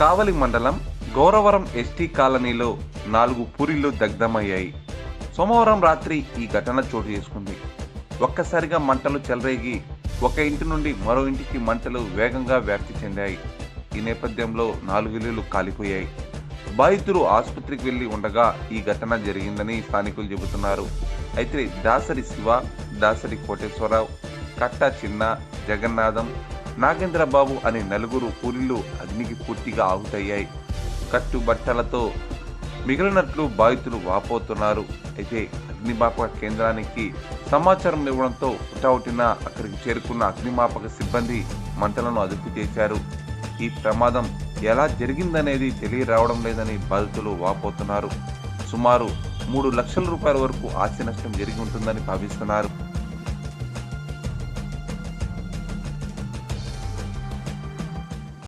కావలి మండలం గౌరవరం ఎస్టీ కాలనీలో నాలుగు పూరిళ్ళు దగ్ధమయ్యాయి. సోమవారం రాత్రి ఈ ఘటన చోటు చేసుకుంది. ఒక్కసారిగా మంటలు చెలరేగి ఒక ఇంటి నుండి మరో ఇంటికి మంటలు వేగంగా వ్యాప్తి చెందాయి. ఈ నేపథ్యంలో నాలుగు ఇల్లులు కాలిపోయాయి. బాధితులు ఆసుపత్రికి వెళ్ళి ఉండగా ఈ ఘటన జరిగిందని స్థానికులు చెబుతున్నారు. అయితే దాసరి శివ దాసరి కోటేశ్వరరావు కట్ట చిన్న జగన్నాథం నాగేంద్రబాబు అనే నలుగురు పూరిళ్ళు అగ్నికి పూర్తిగా ఆహుతయ్యాయి. కట్టుబట్టలతో మిగిలినట్లు బాధితులు వాపోతున్నారు. అయితే అగ్నిమాపక కేంద్రానికి సమాచారం ఇవ్వడంతో హుటాహుటిన అక్కడికి చేరుకున్న అగ్నిమాపక సిబ్బంది మంటలను అదుపు చేశారు. ఈ ప్రమాదం ఎలా జరిగిందనేది తెలియరావడం లేదని బాధితులు వాపోతున్నారు. సుమారు మూడు లక్షల రూపాయల వరకు ఆస్తి నష్టం జరిగి ఉంటుందని భావిస్తున్నారు.